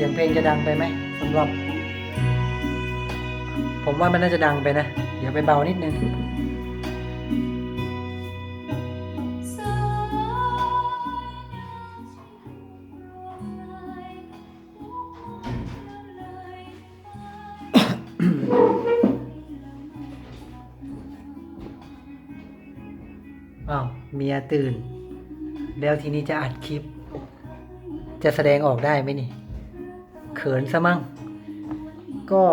สียงเพลงจะดังไปไหมสำหรับ ผมว่ามันน่าจะดังไปนะ เดี๋ยวไปเบานิดนึงอ้าวเมียตื่น แล้วทีนี้จะอัดคลิป จะแสดงออกได้ไหมนี่ เขินซะมั่ง ก็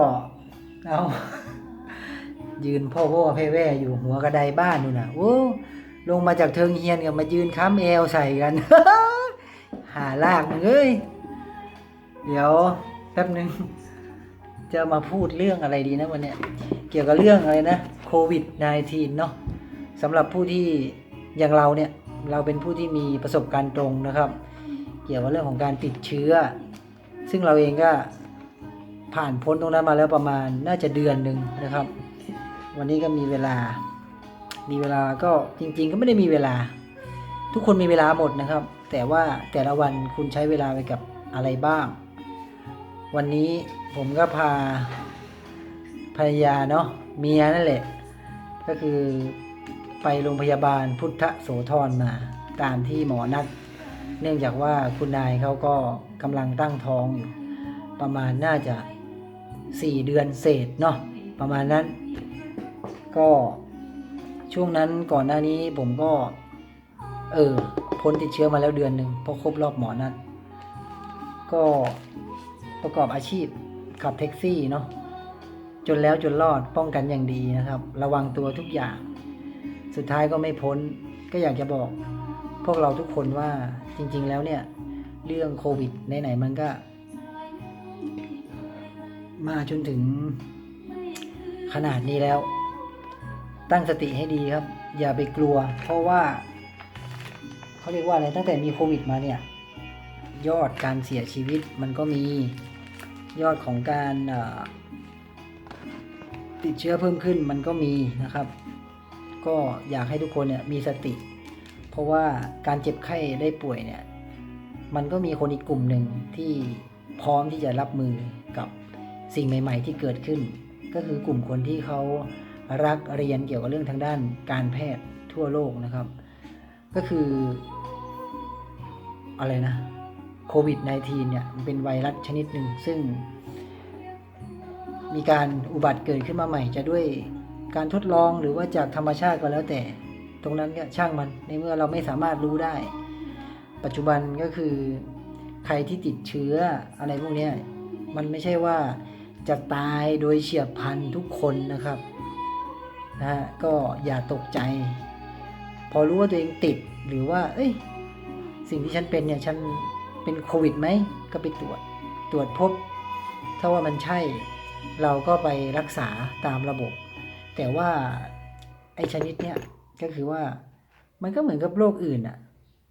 เอายืนพ่อพ่อแพ่แว่อยู่หัวกระไดบ้านนู่นน่ะโอ้ลงมาจากเทิงเฮียนกันมายืนค้ำเอวใส่กัน หาลากมึงเอ้ยเดี๋ยวแป๊บหนึ่งจะมาพูดเรื่องอะไรดีนะวันเนี้ยเกี่ยวกับเรื่องอะไรนะโควิด -19 เนาะสำหรับผู้ที่อย่างเราเนี่ย เราเป็นผู้ที่มีประสบการณ์ตรงนะครับ เกี่ยวกับเรื่องของการติดเชื้อ ซึ่งเราเองก็ผ่านพ้นตรงนั้นมาแล้วประมาณน่าจะเดือนหนึ่งนะครับ วันนี้ก็มีเวลา มีเวลาก็จริง ๆ ก็ไม่ได้มีเวลา ทุกคนมีเวลาหมดนะครับ แต่ว่าแต่ละวันคุณใช้เวลาไปกับอะไรบ้าง วันนี้ผมก็พาภรรยาเนาะเมียนั่นแหละ ก็คือไปโรงพยาบาลพุทธโสธรมา ตามที่หมอนัด เนื่องจากว่าคุณนายเขาก็กำลังตั้งท้องอยู่ ประมาณน่าจะสี่เดือนเศษเนาะประมาณนั้น ก็ช่วงนั้นก่อนหน้านี้ผมก็ เออพ้นติดเชื้อมาแล้วเดือนหนึ่งเพราะครบรอบหมอนัดก็ประกอบอาชีพขับแท็กซี่เนาะจนแล้วจนรอดป้องกันอย่างดีนะครับ ระวังตัวทุกอย่าง สุดท้ายก็ไม่พ้นก็อยากจะบอก พวกเราทุกคนว่าจริง ๆ แล้วเนี่ย เรื่องโควิดไหนๆมันก็ มาจนถึงขนาดนี้แล้ว ตั้งสติให้ดีครับ อย่าไปกลัว เพราะว่าเขาเรียกว่าอะไรตั้งแต่มีโควิดมาเนี่ยยอดการเสียชีวิตมันก็มียอดของการติดเชื้อเพิ่มขึ้นมันก็มีนะครับ ก็อยากให้ทุกคนเนี่ยมีสติ เพราะว่าการเจ็บไข้ได้ป่วยเนี่ย มันก็มีคนอีกกลุ่มหนึ่งที่พร้อมที่จะรับมือกับสิ่งใหม่ ๆ ที่เกิดขึ้น ก็คือกลุ่มคนที่เขารักเรียนเกี่ยวกับเรื่องทางด้านการแพทย์ทั่วโลกนะครับ ก็คืออะไรนะโควิด -19 เนี่ยมันเป็นไวรัสชนิดหนึ่งซึ่ง มีการอุบัติเกิดขึ้นมาใหม่ จะด้วยการทดลองหรือว่าจากธรรมชาติก็แล้วแต่ ตรงนั้นก็ช่างมันในเมื่อเราไม่สามารถรู้ได้ ปัจจุบันก็คือใครที่ติดเชื้ออะไรพวกนี้มันไม่ใช่ว่าจะตายโดยเฉียบพลันทุกคนนะครับนะฮะก็อย่าตกใจ พอรู้ว่าตัวเองติดหรือว่า เอ้ย สิ่งที่ฉันเป็นเนี่ยฉันเป็นโควิดไหมก็ไปตรวจตรวจพบ ถ้าว่ามันใช่เราก็ไปรักษาตามระบบ แต่ว่าไอ้ชนิดเนี้ย ก็คือว่ามันก็เหมือนกับโรคอื่นอะ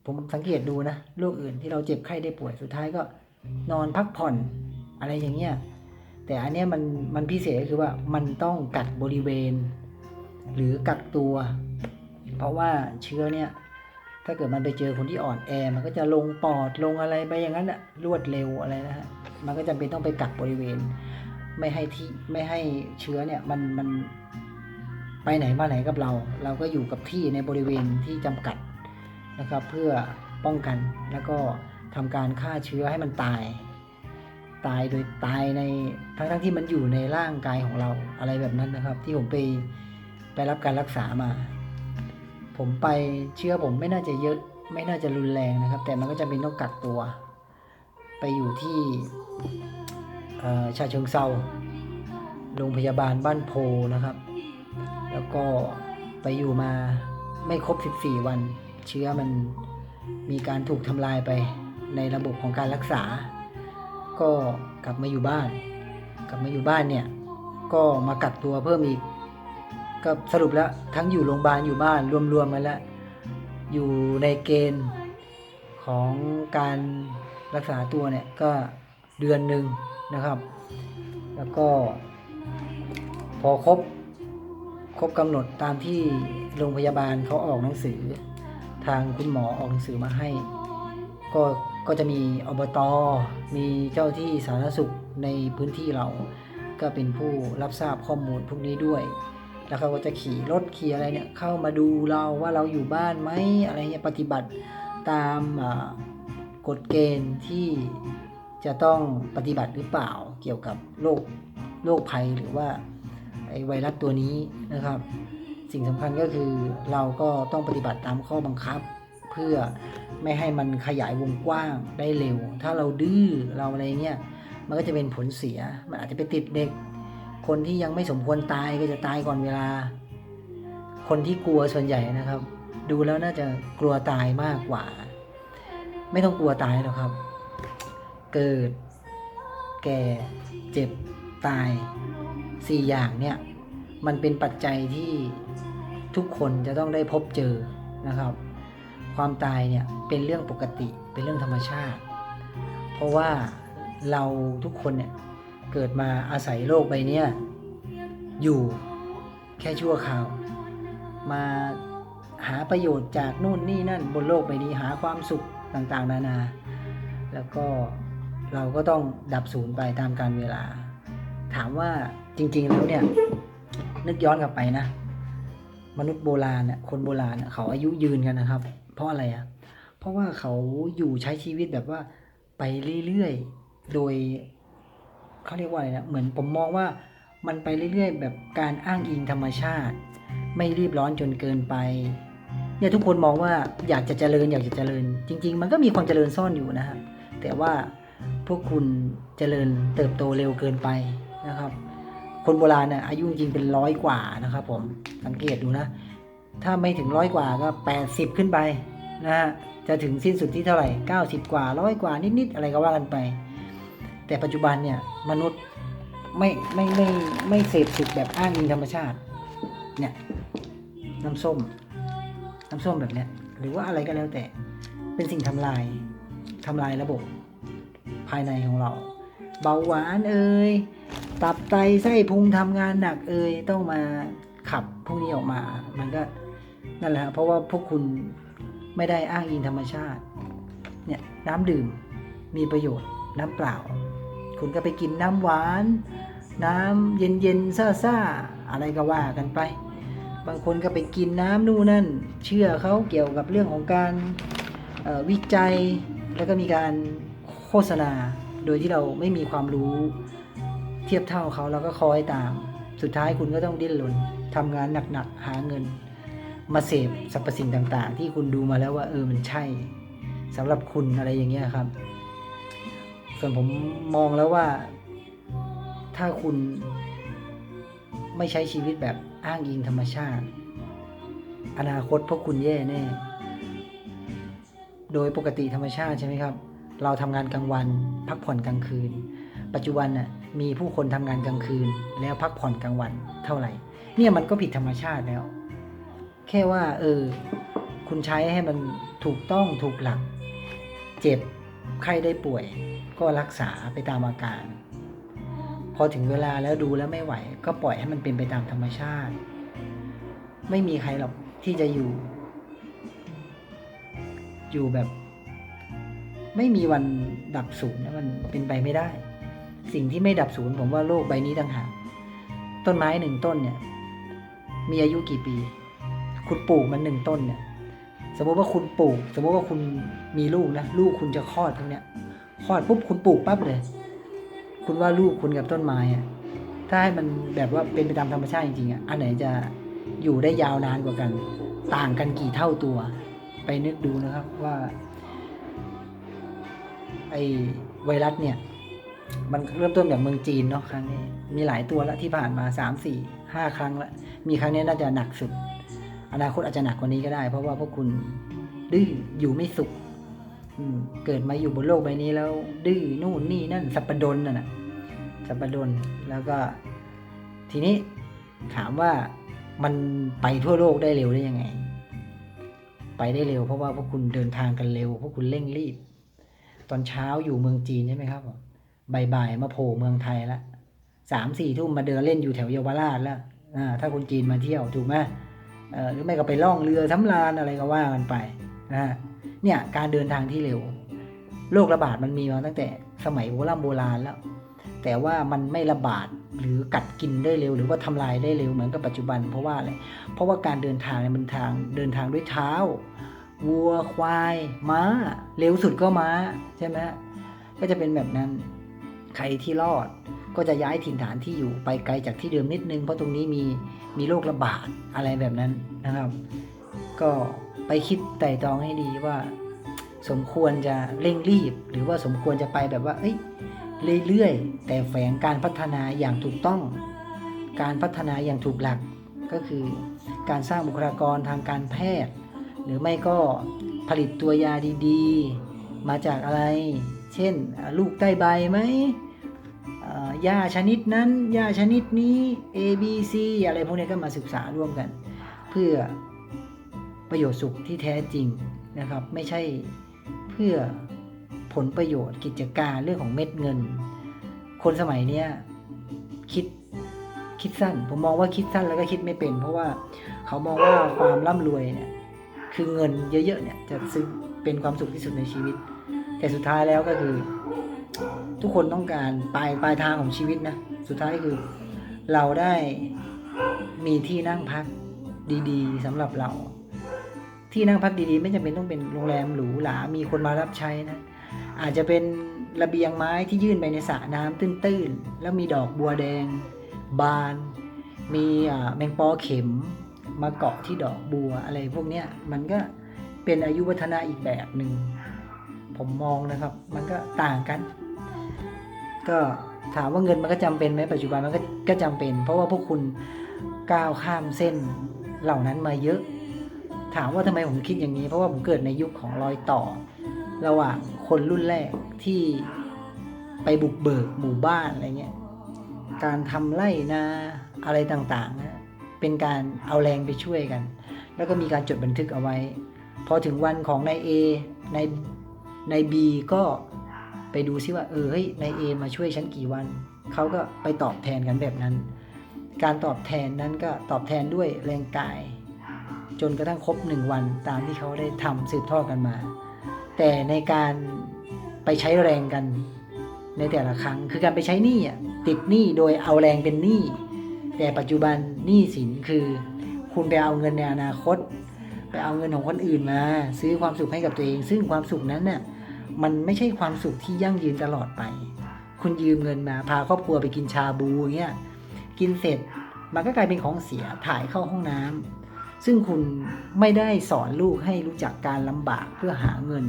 ผมสังเกตดูนะโรคอื่นที่เราเจ็บไข้ได้ป่วยสุดท้ายก็นอนพักผ่อนอะไรอย่างเงี้ยแต่อันเนี้ยมันมันพิเศษก็คือว่ามันต้องกัดบริเวณ หรือกักตัว เพราะว่าเชื้อเนี่ยถ้าเกิดมันไปเจอคนที่อ่อนแอ มันก็จะลงปอดลงอะไรไปอย่างนั้นอะรวดเร็วอะไรนะฮะมันก็จำเป็นต้องไปกักบริเวณ ไม่ให้ที่ไม่ให้เชื้อเนี่ยมันมัน ไปไหนมาไหนกับเรา เราก็อยู่กับที่ในบริเวณที่จำกัดนะครับ เพื่อป้องกันแล้วก็ทำการฆ่าเชื้อให้มันตาย ตายโดยตายในทั้งทั้งที่มันอยู่ในร่างกายของเราอะไรแบบนั้นนะครับ ที่ผมไปไปรับการรักษามา ผมไปเชื้อผมไม่น่าจะเยอะไม่น่าจะรุนแรงนะครับ แต่มันก็จะเป็นต้องกักตัว ไปอยู่ที่ชาเชิงเซาโรงพยาบาลบ้านโพนะครับ แล้วก็ไปอยู่มาไม่ครบ 14 วัน เชื้อมันมีการถูกทำลายไปในระบบของการรักษา ก็กลับมาอยู่บ้าน กลับมาอยู่บ้านเนี่ย ก็มากักตัวเพิ่มอีก ก็สรุปแล้วทั้งอยู่โรงพยาบาลอยู่บ้านรวมๆกันแล้ว อยู่ในเกณฑ์ของการรักษาตัวเนี่ยก็เดือนหนึ่งนะครับ แล้วก็พอครบ บกำหนดตามที่โรงพยาบาลเขาออกหนังสือ ทางคุณหมอออกหนังสือมาให้ ก็ก็จะมีอบตมีเจ้าที่สาธารณสุขในพื้นที่เรา ก็เป็นผู้รับทราบข้อมูลพวกนี้ด้วย แล้วเขาก็จะขี่รถขี่อะไรเนี่ยเข้ามาดูเราว่าเราอยู่บ้านไหมอะไรเงี้ยปฏิบัติตามกฎเกณฑ์ที่จะต้องปฏิบัติหรือเปล่าเกี่ยวกับโรคโรคภัยหรือว่า อไวรัสตัวนี้นะครับ สิ่งสำคัญก็คือเราก็ต้องปฏิบัติตามข้อบังคับ เพื่อไม่ให้มันขยายวงกว้างได้เร็ว ถ้าเราดื้อเราอะไรเงี้ยมันก็จะเป็นผลเสีย มันอาจจะไปติดเด็ก คนที่ยังไม่สมควรตายก็จะตายก่อนเวลา คนที่กลัวส่วนใหญ่นะครับ ดูแล้วน่าจะกลัวตายมากกว่า ไม่ต้องกลัวตายหรอกครับ เกิด แก่ เจ็บ ตาย สี่อย่างเนี่ยมันเป็นปัจจัยที่ทุกคนจะต้องได้พบเจอนะครับ ความตายเนี่ยเป็นเรื่องปกติเป็นเรื่องธรรมชาติ เพราะว่าเราทุกคนเนี่ยเกิดมาอาศัยโลกใบนี้อยู่แค่ชั่วคราว มาหาประโยชน์จากนู่นนี่นั่นบนโลกใบนี้หาความสุขต่างๆ นานา แล้วก็เราก็ต้องดับสูญไปตามกาลเวลา ถามว่า จริง ๆ แล้วเนี่ย นึกย้อนกลับไปนะ มนุษย์โบราณเนี่ยคนโบราณเนี่ยเขาอายุยืนกันนะครับ เพราะอะไรอะ่ะ เพราะว่าเขาอยู่ใช้ชีวิตแบบว่าไปเรื่อยๆ โดยเขาเรียกว่าอะไรนะเหมือนผมมองว่ามันไปเรื่อยๆ แบบการอ้างอิงธรรมชาติ ไม่รีบร้อนจนเกินไปเนี่ยทุกคนมองว่าอยากจะเจริญอยากจะเจริญ จริง ๆ มันก็มีความเจริญซ่อนอยู่นะฮะแต่ว่าพวกคุณเจริญเติบโตเร็วเกินไปนะครับ คนโบราณเนี่ยอายุจริงเป็นร้อยกว่านะครับผมสังเกตดูนะ ถ้าไม่ถึงร้อยกว่าก็แปดสิบขึ้นไปนะฮะจะถึงสิ้นสุดที่เท่าไหร่เก้าสิบกว่าร้อยกว่านิดๆอะไรก็ว่ากันไป แต่ปัจจุบันเนี่ยมนุษย์ไม่ไม่ไม่ไม่เสพสุขแบบอ้างอิงธรรมชาติเนี่ยน้ำส้มน้ำส้มแบบเนี้ยหรือว่าอะไรก็แล้วแต่เป็นสิ่งทำลายทำลายระบบภายในของเรา เบาหวานเอ่ย ตับไตไส้พุงทำงานหนักเอ่ยต้องมาขับพวกนี้ออกมา มันก็นั่นแหละเพราะว่าพวกคุณไม่ได้อ้างอิงธรรมชาติ เนี่ยน้ำดื่มมีประโยชน์น้ำเปล่า คุณก็ไปกินน้ำหวาน น้ำเย็นเย็นซ่าซ่าอะไรก็ว่ากันไป บางคนก็ไปกินน้ำนู่นนั่น เชื่อเขาเกี่ยวกับเรื่องของการวิจัย แล้วก็มีการโฆษณา โดยที่เราไม่มีความรู้ เทียบเท่าเขาเราก็คอยตาม สุดท้ายคุณก็ต้องดิ้นรนทำงานหนักๆหาเงิน มาเสพสรรพสิ่งต่าง ๆ ที่คุณดูมาแล้วว่าเออมันใช่สำหรับคุณอะไรอย่างเงี้ยครับ ส่วนผมมองแล้วว่า ถ้าคุณไม่ใช้ชีวิตแบบอ้างอิงธรรมชาติ อนาคตพวกคุณแย่แน่ โดยปกติธรรมชาติใช่ไหมครับ เราทำงานกลางวัน พักผ่อนกลางคืน ปัจจุบันน่ะ มีผู้คนทำงานกลางคืน แล้วพักผ่อนกลางวันเท่าไหร่ เนี่ยมันก็ผิดธรรมชาติแล้ว แค่ว่า เออ คุณใช้ให้มันถูกต้องถูกหลัก เจ็บไข้ได้ป่วย ก็รักษาไปตามอาการ พอถึงเวลาแล้วดูแล้วไม่ไหว ก็ปล่อยให้มันเป็นไปตามธรรมชาติ ไม่มีใครหรอกที่จะอยู่ อยู่แบบ ไม่มีวันดับศูนย์นะมันเป็นไปไม่ได้ สิ่งที่ไม่ดับศูนย์ผมว่าโลกใบนี้ต่างหากต้นไม้หนึ่งต้นเนี่ย มีอายุกี่ปี คุณปลูกมันหนึ่งต้นเนี่ย สมมติว่าคุณปลูก สมมติว่าคุณมีลูกนะลูกคุณจะคลอดพวกเนี้ยคลอดปุ๊บคุณปลูกปั๊บเลย คุณว่าลูกคุณกับต้นไม้อะถ้าให้มันแบบว่าเป็นไปตามธรรมชาติจริงๆอะอันไหนจะอยู่ได้ยาวนานกว่ากัน ต่างกันกี่เท่าตัว ไปนึกดูนะครับว่า ไอไวรัสเนี่ย มันเริ่มต้นจากเมืองจีนเนาะครั้งนี้ มีหลายตัวแล้วที่ผ่านมาสามสี่ห้าครั้งแล้ว มีครั้งนี้น่าจะหนักสุด อนาคตอาจจะหนักกว่านี้ก็ได้ เพราะว่าพวกคุณดื้ออยู่ไม่สุขเกิดมาอยู่บนโลกใบนี้แล้ว ดื้อนู่นนี่นั่นสัปปดนน่ะนะสัปปดนแล้วก็ ทีนี้ถามว่ามันไปทั่วโลกได้เร็วได้ยังไง ไปได้เร็วเพราะว่าพวกคุณเดินทางกันเร็ว พวกคุณเร่งรีบ ตอนเช้าอยู่เมืองจีนใช่ไหมครับ บ่ายๆมาโผล่เมืองไทยละสามสี่ทุ่มมาเดินเล่นอยู่แถวเยาวราชแล้วอ่าถ้าคนจีนมาเที่ยวถูกไหมเออหรือไม่ก็ไปล่องเรือสำราญอะไรก็ว่ากันไปนะฮะเนี่ยการเดินทางที่เร็วโรคระบาดมันมีมาตั้งแต่สมัยโบราณโบราณแล้ว แต่ว่ามันไม่ระบาดหรือกัดกินได้เร็ว หรือว่าทำลายได้เร็วเหมือนกับปัจจุบัน เพราะว่าอะไรเพราะว่าการเดินทางเนี่ยมันทางเดินทางด้วยเท้า วัวควายม้า เร็วสุดก็ม้าใช่ไหมก็จะเป็นแบบนั้น ใครที่รอดก็จะย้ายถิ่นฐานที่อยู่ไปไกลจากที่เดิมนิดนึง เพราะตรงนี้มีมีโรคระบาดอะไรแบบนั้นนะครับ ก็ไปคิดไต่ตรองให้ดีว่า สมควรจะเร่งรีบ หรือว่าสมควรจะไปแบบว่าเอ้ยเรื่อยๆแต่แฝงการพัฒนาอย่างถูกต้อง การพัฒนาอย่างถูกหลักก็คือการสร้างบุคลากรทางการแพทย์ หรือไม่ก็ผลิตตัวยาดีๆ มาจากอะไร เช่นลูกใต้ใบไหมยาชนิดนั้นยาชนิดนี้ A B C อะไรพวกนี้ก็มาศึกษาร่วมกัน เพื่อประโยชน์สุขที่แท้จริงนะครับ ไม่ใช่เพื่อผลประโยชน์กิจการเรื่องของเม็ดเงิน คนสมัยเนี้ยคิดคิดสั้น ผมมองว่าคิดสั้นแล้วก็คิดไม่เป็น เพราะว่าเขามองว่าความร่ำรวยเนี่ยคือเงินเยอะๆเนี่ยจะซื้อเป็นความสุขที่สุดในชีวิต แต่สุดท้ายแล้วก็คือ ทุกคนต้องการปลายปลายทางของชีวิตนะ สุดท้ายคือ เราได้มีที่นั่งพักดีๆสำหรับเรา ที่นั่งพักดีๆ ไม่จำเป็นต้องเป็นโรงแรมหรูหรา มีคนมารับใช้นะ อาจจะเป็นระเบียงไม้ที่ยื่นไปในสระน้ำตื้นๆ แล้วมีดอกบัวแดง บาน มีอ่าแมงปอเข็ม มาเกาะที่ดอกบัวอะไรพวกเนี้ยมันก็เป็นอายุวัฒนะอีกแบบหนึ่ง ผมมองนะครับ มันก็ต่างกัน ก็ถามว่าเงินมันก็จำเป็นไหมปัจจุบันมันก็ก็จำเป็น เพราะว่าพวกคุณก้าวข้ามเส้นเหล่านั้นมาเยอะ ถามว่าทำไมผมคิดอย่างนี้ เพราะว่าผมเกิดในยุคของรอยต่อ ระหว่างคนรุ่นแรกที่ไปบุกเบิกหมู่บ้านอะไรเงี้ยการทำไร่นาอะไรต่างๆนะเป็นการเอาแรงไปช่วยกัน แล้วก็มีการจดบันทึกเอาไว้ พอถึงวันของนายเอนาย ในายบีก็ไปดูซิว่าเออเฮ้ยนายเอมาช่วยฉันกี่วัน เขาก็ไปตอบแทนกันแบบนั้น การตอบแทนนั้นก็ตอบแทนด้วยแรงกาย จนกระทั่งครบหนึ่งวันตามที่เขาได้ทำสืบทอดกันมา แต่ในการไปใช้แรงกันในแต่ละครั้งคือการไปใช้หนี้อะติดหนี้โดยเอาแรงเป็นหนี้แต่ปัจจุบันหนี้สินคือ คุณไปเอาเงินในอนาคต ไปเอาเงินของคนอื่นมา ซื้อความสุขให้กับตัวเอง ซึ่งความสุขนั้นน่ะ มันไม่ใช่ความสุขที่ยั่งยืนตลอดไป คุณยืมเงินมาพาครอบครัวไปกินชาบูเงี้ยกินเสร็จมันก็กลายเป็นของเสียถ่ายเข้าห้องน้ำซึ่งคุณไม่ได้สอนลูกให้รู้จักการลำบากเพื่อหาเงิน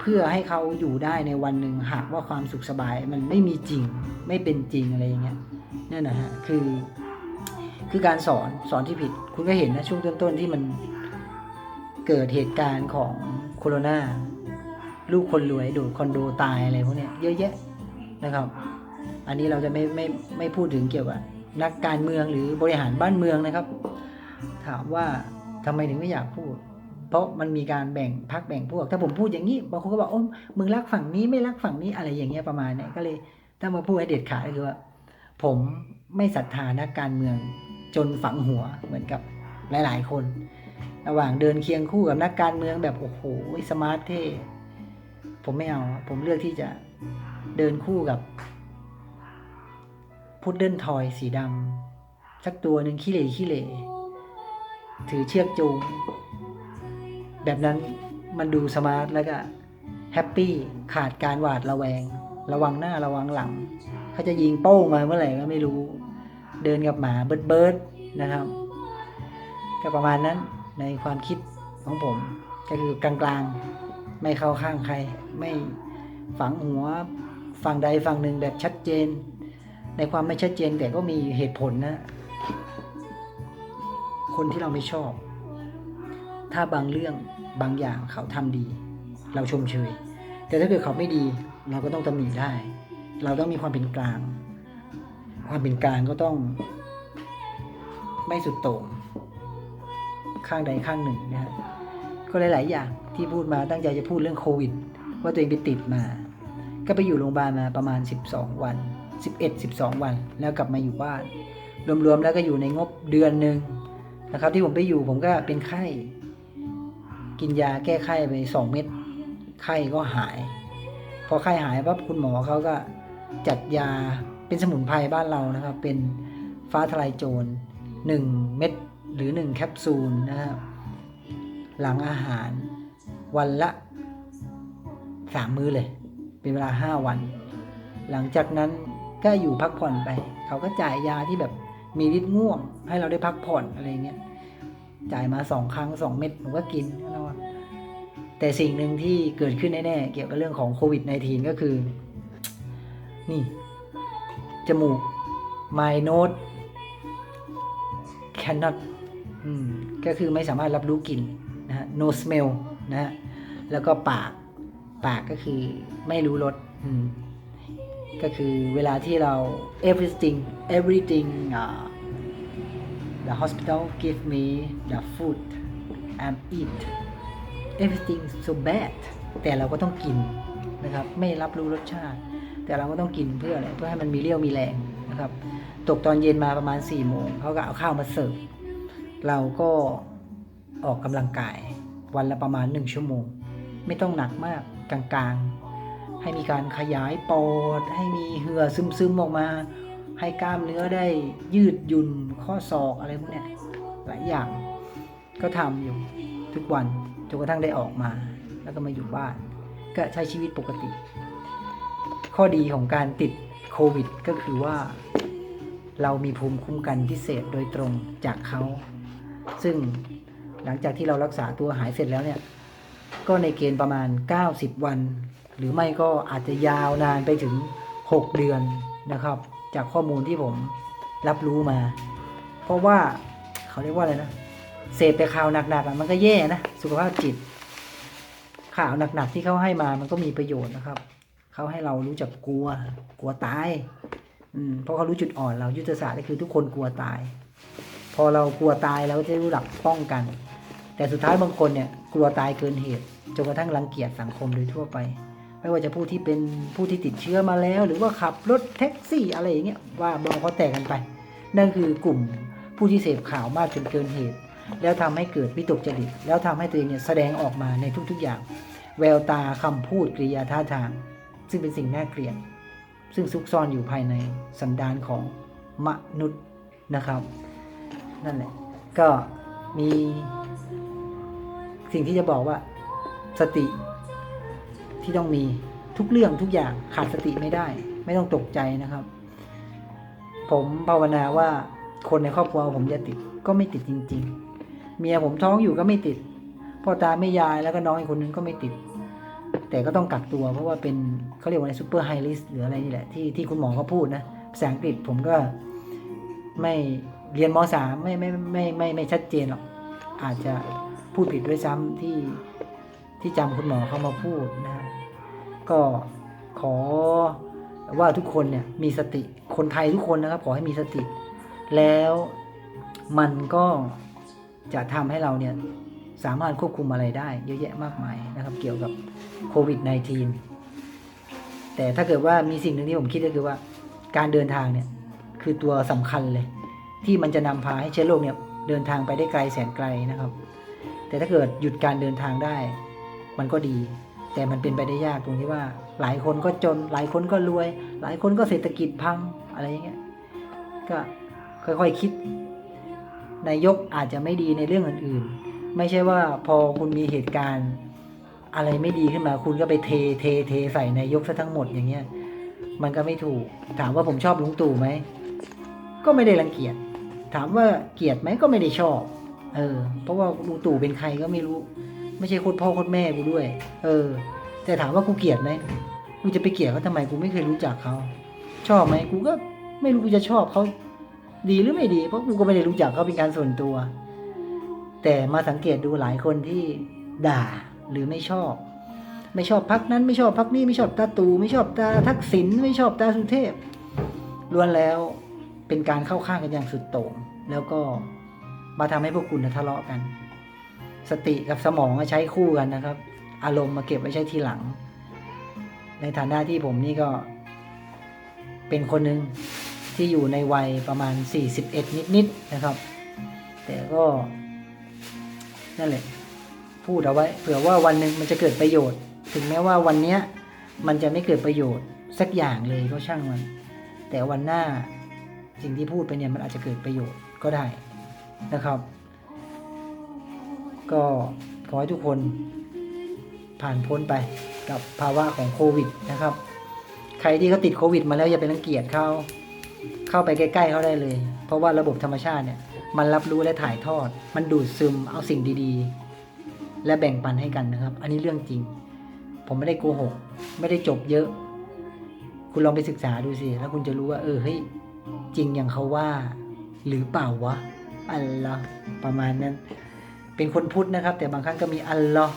เพื่อให้เขาอยู่ได้ในวันหนึ่งหากว่าความสุขสบายมันไม่มีจริงไม่เป็นจริงอะไรอย่างเงี้ยนั่นนะฮะคือ คือการสอนสอนที่ผิด คุณก็เห็นนะช่วงต้นๆที่มันเกิดเหตุการณ์ของโคโรนา ลูกคนรวยโดดคอนโดตายอะไรพวกเนี้ยเยอะแยะนะครับ อันนี้เราจะไม่ไม่ไม่พูดถึงเกี่ยวกับนักการเมืองหรือบริหารบ้านเมืองนะครับ ถามว่าทำไมถึงไม่อยากพูด เพราะมันมีการแบ่งพักแบ่งพวก ถ้าผมพูดอย่างนี้บางคนก็บอกโอ้มึงรักฝั่งนี้ไม่รักฝั่งนี้อะไรอย่างเงี้ยประมาณเนี้ยก็เลยถ้ามาพูดให้เด็ดขาดก็คือว่า ผมไม่ศรัทธานักการเมืองจนฝังหัวเหมือนกับหลาย ๆ คน ระหว่างเดินเคียงคู่กับนักการเมืองแบบโอ้โหสมาร์ทเท่ ผมไม่เอา ผมเลือกที่จะเดินคู่กับพุดเดิ้ลทอยสีดำสักตัวหนึ่งขี้เหร่ขี้เหร่ถือเชือกจูง แบบนั้นมันดูสมาร์ทแล้วก็แฮปปี้ขาดการหวาดระแวง ระวังหน้าระวังหลัง เขาจะยิงโป้งมาเมื่อไหร่ก็ไม่รู้ เดินกับหมาเบิร์ดเบิร์ดนะครับ ก็ประมาณนั้นในความคิดของผม ก็คือกลางๆ ไม่เข้าข้างใคร ไม่ฝังหัวฝั่งใดฝั่งหนึ่งแบบชัดเจน ในความไม่ชัดเจนแต่ก็มีเหตุผลนะ คนที่เราไม่ชอบ ถ้าบางเรื่องบางอย่างเขาทำดี เราชมเชย แต่ถ้าเกิดเขาไม่ดี เราก็ต้องตำหนิได้ เราต้องมีความเป็นกลาง ความเป็นกลางก็ต้อง ไม่สุดโต่งข้างใดข้างหนึ่งนะฮะก็หลาย ๆ อย่าง ที่พูดมาตั้งใจจะพูดเรื่องโควิด ว่าตัวเองไปติดมา ก็ไปอยู่โรงพยาบาลมาประมาณ 12 วัน 11 12 วัน แล้วกลับมาอยู่บ้าน รวมๆแล้วก็อยู่ในงบเดือนหนึ่งนะครับ ที่ผมไปอยู่ผมก็เป็นไข้ กินยาแก้ไข้ไป 2 เม็ดไข้ก็หาย พอไข้หายปั๊บคุณหมอเขาก็จัดยาเป็นสมุนไพรบ้านเรานะครับ เป็นฟ้าทลายโจร 1 เม็ดหรือ 1 แคปซูลนะครับหลังอาหาร วันละ3มื้อเลย เป็นเวลา5วัน หลังจากนั้นก็อยู่พักผ่อนไป เขาก็จ่ายยาที่แบบมีฤทธิ์ง่วง ให้เราได้พักผ่อนอะไรเงี้ยจ่ายมาสองครั้งสองเม็ดผมก็กินแน่นอนแต่สิ่งหนึ่งที่เกิดขึ้นแน่ๆเกี่ยวกับเรื่องของโควิด -19 ก็คือ นี่ จมูก my nose cannot อืมก็คือไม่สามารถรับรู้กลิ่นนะฮะ no smell นะฮะ แล้วก็ปาก ปากก็คือไม่รู้รสอืมก็คือเวลาที่เรา everything everything uh, the hospital give me the food and eat everything so bad แต่เราก็ต้องกินนะครับ ไม่รับรู้รสชาติ แต่เราก็ต้องกินเพื่ออะไรเพื่อให้มันมีเรี่ยวมีแรงนะครับ ตกตอนเย็นมาประมาณ4ี่โมงเขาก็เอาข้าวมาเสิร์ฟเราก็ออกกำลังกายวันละประมาณ 1 ชั่วโมง ไม่ต้องหนักมากกลางๆ ให้มีการขยายปอด ให้มีเหือซึมๆออกมา ให้กล้ามเนื้อได้ยืดหยุ่นข้อศอกอะไรพวกเนี้ยหลายอย่างก็ทำอยู่ทุกวันจนกระทั่งได้ออกมา แล้วก็มาอยู่บ้าน ก็ใช้ชีวิตปกติ ข้อดีของการติดโควิด ก็คือว่า เรามีภูมิคุ้มกันพิเศษโดยตรงจากเขา ซึ่งหลังจากที่เรารักษาตัวหายเสร็จแล้วเนี่ย ก็ในเกณฑ์ประมาณ 90 วัน หรือไม่ก็อาจจะยาวนานไปถึง 6 เดือนนะครับ จากข้อมูลที่ผมรับรู้มา เพราะว่าเขาเรียกว่าอะไรนะเสพแต่ข่าวหนักๆมันก็แย่นะสุขภาพจิต ข่าวหนักๆที่เขาให้มามันก็มีประโยชน์นะครับเขาให้เรารู้จักกลัว กลัวตายอืมเพราะเขารู้จุดอ่อนเรายุทธศาสตร์ก็คือทุกคนกลัวตาย พอเรากลัวตายเราก็จะรู้หลักป้องกัน แต่สุดท้ายบางคนเนี่ยกลัวตายเกินเหตุจนกระทั่งรังเกียจสังคมโดยทั่วไป ไม่ว่าจะผู้ที่เป็นผู้ที่ติดเชื้อมาแล้ว หรือว่าขับรถแท็กซี่อะไรอย่างเงี้ยว่าบองเขาแตกกันไป นั่นคือกลุ่มผู้ที่เสพข่าวมากจนเกินเหตุ แล้วทำให้เกิดวิตกจริต แล้วทำให้ตัวเองเนี่ยแสดงออกมาในทุกๆอย่าง แววตาคำพูดกริยาท่าทาง ซึ่งเป็นสิ่งน่าเกลียดซึ่งซุกซ่อนอยู่ภายในสันดานของมนุษย์นะครับ นั่นแหละก็มี สิ่งที่จะบอกว่า สติที่ต้องมีทุกเรื่องทุกอย่างขาดสติไม่ได้ ไม่ต้องตกใจนะครับ ผมภาวนาว่าคนในครอบครัวผมจะติดก็ไม่ติดจริง ๆ เมียผมท้องอยู่ก็ไม่ติดพ่อตาแม่ยายแล้วก็น้องอีกคนนึงก็ไม่ติด แต่ก็ต้องกักตัวเพราะว่าเป็นเขาเรียกว่าอะไรซูเปอร์ไฮริสหรืออะไรนี่แหละที่ที่คุณหมอเขาพูดนะภาษาอังกฤษผมก็ไม่เรียนมสามไม่ไม่ไม่ไม่ไม่ชัดเจนหรอกอาจจะ พูดผิดด้วยซ้ำที่ที่จำคุณหมอเขามาพูดนะฮะก็ขอว่าทุกคนเนี่ยมีสติคนไทยทุกคนนะครับ ขอให้มีสติ แล้วมันก็จะทำให้เราเนี่ยสามารถควบคุมอะไรได้ เยอะแยะมากมายนะครับ เกี่ยวกับโควิด -19 แต่ถ้าเกิดว่ามีสิ่งหนึ่งที่ผมคิดก็คือว่าการเดินทางเนี่ยคือตัวสำคัญเลย ที่มันจะนำพาให้เชื้อโรคเนี่ยเดินทางไปได้ไกลแสนไกลนะครับ แต่ถ้าเกิดหยุดการเดินทางได้ มันก็ดี แต่มันเป็นไปได้ยากตรงที่ว่า หลายคนก็จน หลายคนก็รวย หลายคนก็เศรษฐกิจพังอะไรอย่างเงี้ยก็ค่อยๆคิดนายกอาจจะไม่ดีในเรื่องอื่นๆ ไม่ใช่ว่าพอคุณมีเหตุการณ์อะไรไม่ดีขึ้นมา คุณก็ไปเทเทเทใส่นายกซะทั้งหมดอย่างเงี้ยมันก็ไม่ถูก ถามว่าผมชอบลุงตู่ไหมก็ไม่ได้รังเกียจถามว่าเกลียดไหมก็ไม่ได้ชอบ เออ เพราะว่าลุงตู่เป็นใครก็ไม่รู้ ไม่ใช่โคตรพ่อโคตรแม่กูด้วย เออ แต่ถามว่ากูเกลียดไหมกูจะไปเกลียดเขาทำไมกูไม่เคยรู้จักเขา ชอบไหมกูก็ไม่รู้กูจะชอบเขาดีหรือไม่ดี เพราะกูก็ไม่ได้รู้จักเขาเป็นการส่วนตัว แต่มาสังเกตดูหลายคนที่ด่าหรือไม่ชอบ ไม่ชอบพักนั้นไม่ชอบพักนี้ไม่ชอบตาตูไม่ชอบตาทักษิณไม่ชอบตาสุเทพล้วนแล้วเป็นการเข้าข้างกันอย่างสุดโต่งแล้วก็ มาทำให้พวกคุณทะเลาะกัน สติกับสมองใช้คู่กันนะครับ อารมณ์มาเก็บไว้ใช้ทีหลัง ในฐานะที่ผมนี่ก็ เป็นคนหนึ่งที่อยู่ในวัยประมาณ 41 นิดๆนะครับ แต่ก็ นั่นแหละ พูดเอาไว้ เผื่อว่าวันหนึ่งมันจะเกิดประโยชน์ ถึงแม้ว่าวันนี้มันจะไม่เกิดประโยชน์สักอย่างเลยก็ช่างมัน แต่วันหน้าสิ่งที่พูดไปเนี่ยมันอาจจะเกิดประโยชน์ก็ได้ นะครับ ก็ขอให้ทุกคนผ่านพ้นไปกับภาวะของโควิดนะครับ ใครที่เขาติดโควิด มาแล้วอย่าไปรังเกียจเขาเข้าไปใกล้ ๆเขาได้เลย เพราะว่าระบบธรรมชาติเนี่ยมันรับรู้และถ่ายทอด มันดูดซึมเอาสิ่งดีๆ และแบ่งปันให้กันนะครับ อันนี้เรื่องจริง ผมไม่ได้โกหก ไม่ได้จบเยอะ คุณลองไปศึกษาดูสิ แล้วคุณจะรู้ว่า เออเฮ้ยจริงอย่างเขาว่า หรือเปล่าวะ อัลลอฮ์ประมาณนั้น เป็นคนพุทธนะครับ แต่บางครั้งก็มีอัลลอฮ์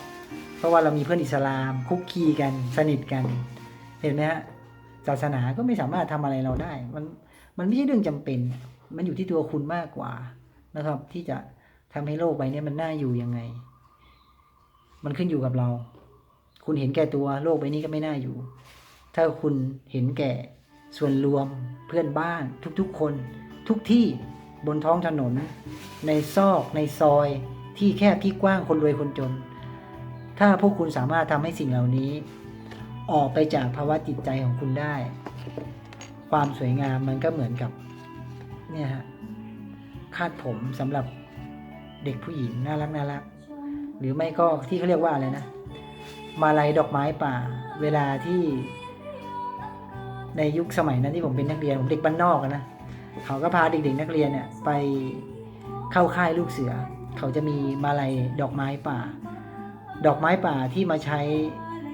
เพราะว่าเรามีเพื่อนอิสลามคุกคีกันสนิทกัน เห็นไหมฮะศาสนาก็ไม่สามารถทำอะไรเราได้ มันมันไม่ใช่เรื่องจำเป็น มันอยู่ที่ตัวคุณมากกว่านะครับ ที่จะทำให้โลกใบนี้มันน่าอยู่ยังไง มันขึ้นอยู่กับเรา คุณเห็นแก่ตัวโลกใบนี้ก็ไม่น่าอยู่ ถ้าคุณเห็นแก่ส่วนรวมเพื่อนบ้านทุกๆคนทุกที่ บนท้องถนน ในซอกในซอยที่แคบที่กว้างคนรวยคนจน ถ้าพวกคุณสามารถทำให้สิ่งเหล่านี้ ออกไปจากภาวะจิตใจของคุณได้ ความสวยงามมันก็เหมือนกับเนี่ยฮะคาดผมสำหรับเด็กผู้หญิงน่ารักน่ารักหรือไม่ก็ที่เขาเรียกว่าอะไรนะ มาลัยดอกไม้ป่า เวลาที่ในยุคสมัยนั้นที่ผมเป็นนักเรียนผมเด็กบ้านนอกนะ เขาก็พาเด็กๆนักเรียนเนี่ยไปเข้าค่ายลูกเสือ เขาจะมีมาลัยดอกไม้ป่า ดอกไม้ป่าที่มาใช้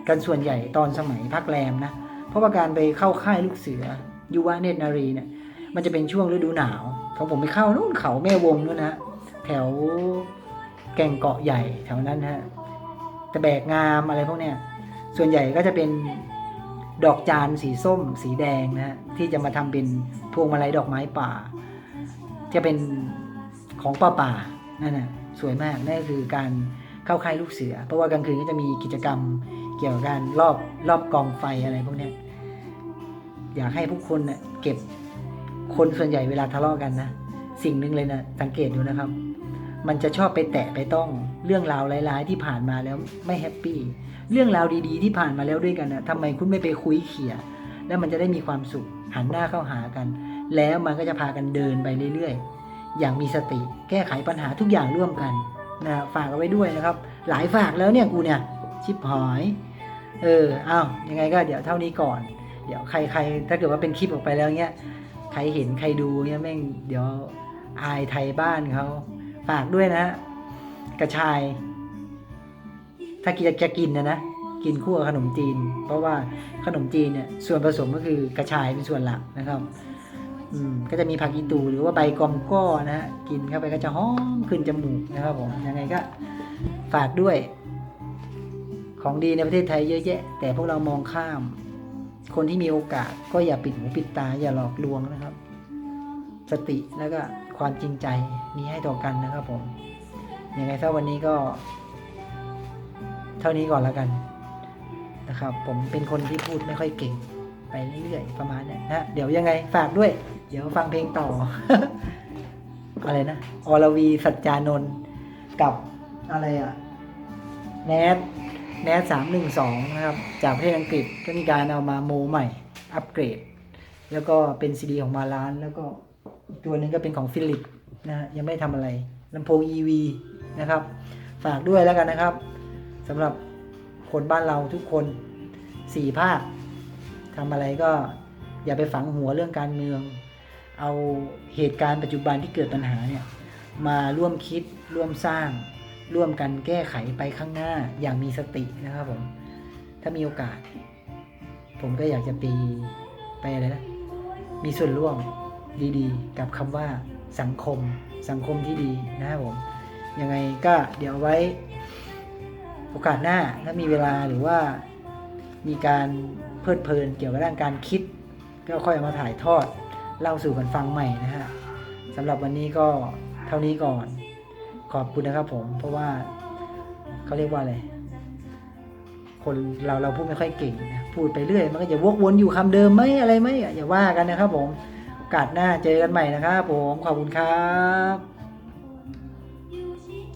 กันส่วนใหญ่ตอนสมัยพักแรมนะ เพราะว่าการไปเข้าค่ายลูกเสือยุวเนตรนารีเนี่ยมันจะเป็นช่วงฤดูหนาวของผมไปเข้านู่นเขาแม่วงนู่นนะแถวแก่งเกาะใหญ่แถวนั้นฮะตะแบกงามอะไรพวกเนี้ยส่วนใหญ่ก็จะเป็น ดอกจานสีส้ม สีแดงนะฮะที่จะมาทำเป็นพวงมาลัยดอกไม้ป่า จะเป็นของป่าป่านั่นนะสวยมากนั่นก็คือการเข้าค่ายลูกเสือ เพราะว่ากลางคืนก็จะมีกิจกรรมเกี่ยวกับการรอบรอบกองไฟอะไรพวกนี้อยากให้ผู้คนเน่ยเก็บคนส่วนใหญ่เวลาทะเลาะกันนะสิ่งหนึ่งเลยนะสังเกตดูนะครับ มันจะชอบไปแตะไปต้องเรื่องราวร้ายๆที่ผ่านมาแล้วไม่แฮปปี้ เรื่องราวดีๆ ที่ผ่านมาแล้วด้วยกันนะทำไมคุณไม่ไปคุยเขี่ยแล้วมันจะได้มีความสุขหันหน้าเข้าหากัน แล้วมันก็จะพากันเดินไปเรื่อยๆ อย่างมีสติแก้ไขปัญหาทุกอย่างร่วมกันนะฝากเอาไว้ด้วยนะครับ หลายฝากแล้วเนี่ยกูเนี่ยชิบหายเอออ้าวยังไงก็เดี๋ยวเท่านี้ก่อน เดี๋ยวใครใครถ้าเกิดว่าเป็นคลิปออกไปแล้วเนี้ยใครเห็นใครดูเนี่ยแม่งเดี๋ยวอายไทยบ้านเขาฝากด้วยนะ กระชาย ถ้ากินจะกินนะนะกินคู่กับขนมจีน เพราะว่าขนมจีนเนี่ยส่วนผสมก็คือกระชายเป็นส่วนหลักนะครับอืมก็จะมีผักอีตูหรือว่าใบกอมก้อนะฮะกินเข้าไปก็จะหอมขึ้นจมูกนะครับผมยังไงก็ฝากด้วย ของดีในประเทศไทยเยอะแยะ แต่พวกเรามองข้าม คนที่มีโอกาสก็อย่าปิดหูปิดตาอย่าหลอกลวงนะครับ สติแล้วก็ความจริงใจมีให้ต่อกันนะครับผมยังไงถ้าวันนี้ก็ ท่านี้ก่อนแล้วกันนะครับ ผมเป็นคนที่พูดไม่ค่อยเก่ง ไปเรื่อยๆประมาณเนี้ยนะเดี๋ยวยังไงฝากด้วย เดี๋ยวฟังเพลงต่อ อะไรนะอรวีสัจจานนท์กับอะไรอะแนทแนทสามหนึ่งสองนะครับ จากประเทศอังกฤษก็มีการเอามาโมใหม่ อัปเกรด แล้วก็เป็นซีดีของมาล้าน แล้วก็ตัวนึงก็เป็นของฟิลิปนะฮะยังไม่ทำอะไรลำโพง EV นะครับ ฝากด้วยแล้วกันนะครับ สำหรับคนบ้านเราทุกคนสี่ภาคทำอะไรก็อย่าไปฝังหัวเรื่องการเมือง เอาเหตุการณ์ปัจจุบันที่เกิดปัญหาเนี่ยมาร่วมคิดร่วมสร้าง ร่วมกันแก้ไขไปข้างหน้าอย่างมีสตินะครับผมถ้ามีโอกาส ผมก็อยากจะไปไปอะไรนะมีส่วนร่วมดีๆ กับคำว่าสังคม สังคมที่ดีนะครับผมยังไงก็เดี๋ยวไว้ โอกาสหน้าถ้ามีเวลาหรือว่ามีการเพลิดเพลินเกี่ยวกับด้านการคิด ก็ค่อยเอามาถ่ายทอดเล่าสู่กันฟังใหม่นะฮะสำหรับวันนี้ก็เท่านี้ก่อน ขอบคุณนะครับผม เพราะว่าเขาเรียกว่าอะไรคนเราเราพูดไม่ค่อยเก่งนะพูดไปเรื่อย มันก็จะวกวนอยู่คำเดิมไหมอะไรไหมอย่าว่ากันนะครับผมโอกาสหน้าเจอกันใหม่นะครับผมขอบคุณครับ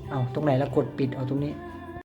เอาตรงไหนแล้วกดปิดเอาตรงนี้